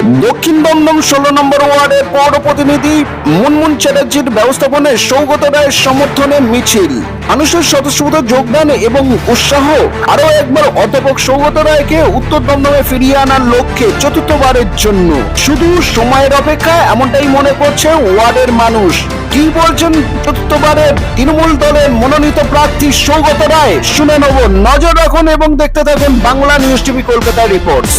দক্ষিণ দমদম ষোলো নম্বর ওয়ার্ডের পৌর প্রতিনিধি মুনমুন চ্যাটার্জির ব্যবস্থাপনায় সৌগত রায়ের সমর্থনে মিছিল। মানুষের স্বতঃস্ফূর্ত যোগদান এবং উৎসাহ আরও একবার অধ্যাপক সৌগত রায়কে উত্তর দমদমে ফিরিয়ে আনার লক্ষ্যে চতুর্থবারের জন্য। শুধু সময়ের অপেক্ষায় এমনটাই মনে করছে ওয়ার্ডের মানুষ। কি বলছেন চতুর্থবারে তৃণমূল দলের মনোনীত প্রার্থী সৌগত রায়? শুনে নেব। নজর রাখুন এবং দেখতে থাকেন Bangla news TV Kolkata reports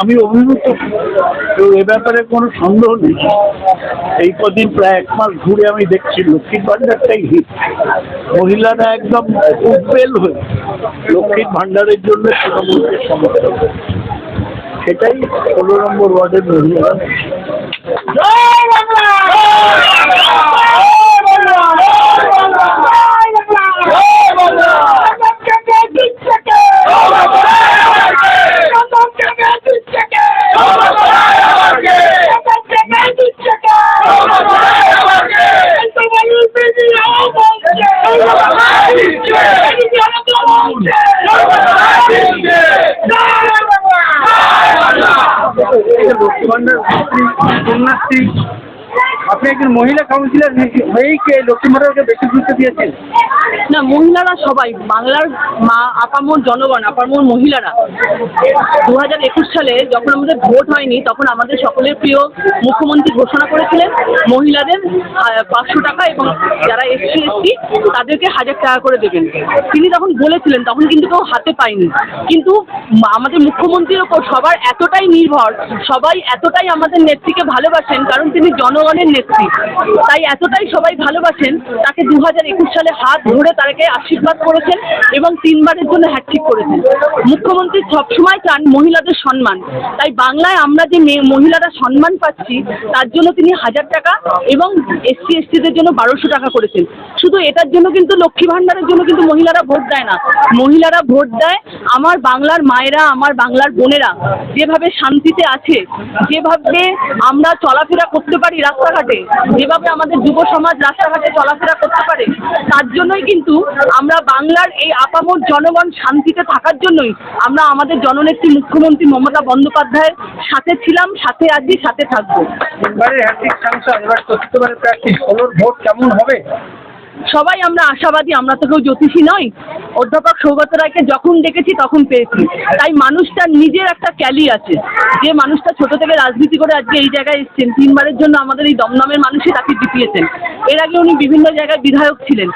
আমি অভিভূত। এ ব্যাপারে কোনো সন্দেহ নেই। এই কদিন প্রায় এক মাস ঘুরে আমি দেখছি, লক্ষ্মীর ভাণ্ডারটাই হিট। মহিলারা একদম উদ্বেল হয়ে লক্ষ্মীর ভাণ্ডারের জন্য তৃণমূলকে সমর্থন সেটাই ষোলো নম্বর ওয়ার্ডের মহিলারা। লক্ষ্মী ভাণ্ডার কন্যাশ্রী আপনি একজন মহিলা কাউন্সিলর হয়েই কে লক্ষ্মী বেশি গুরুত্ব দিয়েছেন? না, মহিলারা সবাই, বাংলার মা, আপামোর জনগণ, আপামোর মহিলারা। দু হাজার একুশ সালে যখন আমাদের ভোট হয়নি, তখন আমাদের সকলের প্রিয় মুখ্যমন্ত্রী ঘোষণা করেছিলেন, মহিলাদের পাঁচশো টাকা এবং যারা এসসি, এসটি, তাদেরকে হাজার টাকা করে দেবেন। তিনি তখন বলেছিলেন, তখন কিন্তু কেউ হাতে পায়নি। কিন্তু আমাদের মুখ্যমন্ত্রীর ওপর সবার এতটাই নির্ভর, সবাই এতটাই আমাদের নেত্রীকে ভালোবাসেন, কারণ তিনি জনগণের নেত্রী তাই এতটাই সবাই ভালোবাসেন, তাকে দু হাজার একুশ সালে হাত ধরে তাকে আশীর্বাদ করেছেন এবং তিনবারের জন্য হ্যাট্রিক করেছেন। মুখ্যমন্ত্রী সবসময় চান মহিলাদের সম্মান। তাই বাংলায় আমরা যে মেয়ে মহিলারা সম্মান পাচ্ছি, তার জন্য তিনি হাজার টাকা এবং এসসি এসটিদের জন্য বারোশো টাকা করেছেন। শুধু এটার জন্য কিন্তু লক্ষ্মী ভাণ্ডারের জন্য কিন্তু মহিলারা ভোট দেয় না। মহিলারা ভোট দেয় আমার বাংলার মায়েরা, আমার বাংলার বোনেরা। যেভাবে শান্তিতে আছে, যেভাবে আমরা চলাফেরা করতে পারি রাস্তাঘাটে যেভাবে আমাদের যুব সমাজ রাস্তাঘাটে চলাফেরা করতে পারে, তার জন্যই কিন্তু আমরা বাংলার এই আপামর জনগণ শান্তিতে থাকার জন্যই আমরা আমাদের জননেত্রী মুখ্যমন্ত্রী মমতা বন্দ্যোপাধ্যায়ের সাথে ছিলাম, সাথে আছি, সাথে থাকব। এবারে প্রার্থী ভোট কেমন হবে? সবাই আমরা আশাবাদী, আমরা তো কেউ জ্যোতিষী নই। অধ্যাপক সৌগত রায়কে যখন দেখেছি তখন পেয়েছি। তাই মানুষটার নিজের একটা ক্যালি আছে। যে মানুষটা ছোট থেকে রাজনীতি করে আজকে এই জায়গায় এসেছেন, তিনবারের জন্য আমাদের এই দমদমের মানুষই তাকে জিতিয়েছেন। এর আগে উনি বিভিন্ন জায়গায় বিধায়ক ছিলেন।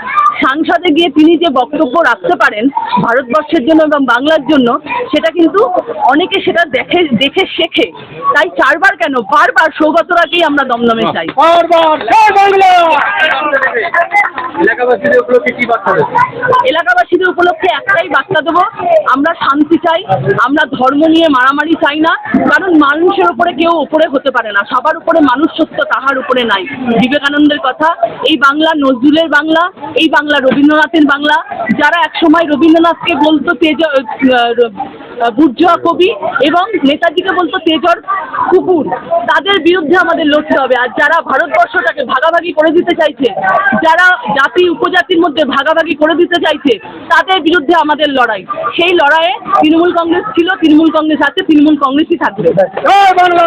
সাংসদে গিয়ে তিনি যে বক্তব্য রাখতে পারেন ভারতবর্ষের জন্য এবং বাংলার জন্য, সেটা কিন্তু অনেকে সেটা দেখে দেখে শেখে। তাই চারবার কেন? বারবার সৌগত রায়কেই আমরা দমদমে চাই। বারবার এলাকাবাসীদের উপলক্ষে কি বার্তা দেবেন? এলাকাবাসীদের উপলক্ষে একটাই বার্তা দেবো, আমরা শান্তি চাই, আমরা ধর্ম নিয়ে মারামারি চাই না, কারণ মানুষের উপরে কেউ উপরে হতে পারে না, সবার উপরে মানুষ সত্য তাহার উপরে নাই বিবেকানন্দের কথা, এই বাংলা নজরুলের বাংলা, এই বাংলা রবীন্দ্রনাথের বাংলা, যারা একসময় রবীন্দ্রনাথকে বলতো তেজ বুর্জোয়া কবি এবং নেতাজিকে বলতো তেজর কুকুর। তাদের বিরুদ্ধে আমাদের লড়তে হবে। আর যারা ভারতবর্ষটাকে ভাগাভাগি করে দিতে চাইছে, যারা জাতি উপজাতির মধ্যে ভাগাভাগি করে দিতে চাইছে, তাদের বিরুদ্ধে আমাদের লড়াই। সেই লড়াইয়ে তৃণমূল কংগ্রেস ছিল, তৃণমূল কংগ্রেস আছে, তৃণমূল কংগ্রেসই থাকবে। বাংলা!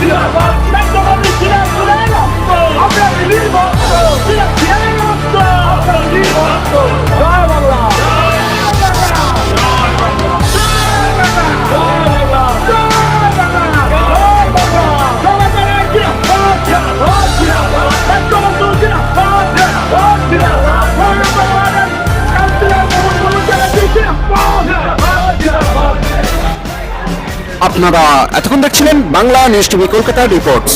Yeah. আপনারা এতক্ষণ দেখছিলেন Bangla news TV Kolkata reports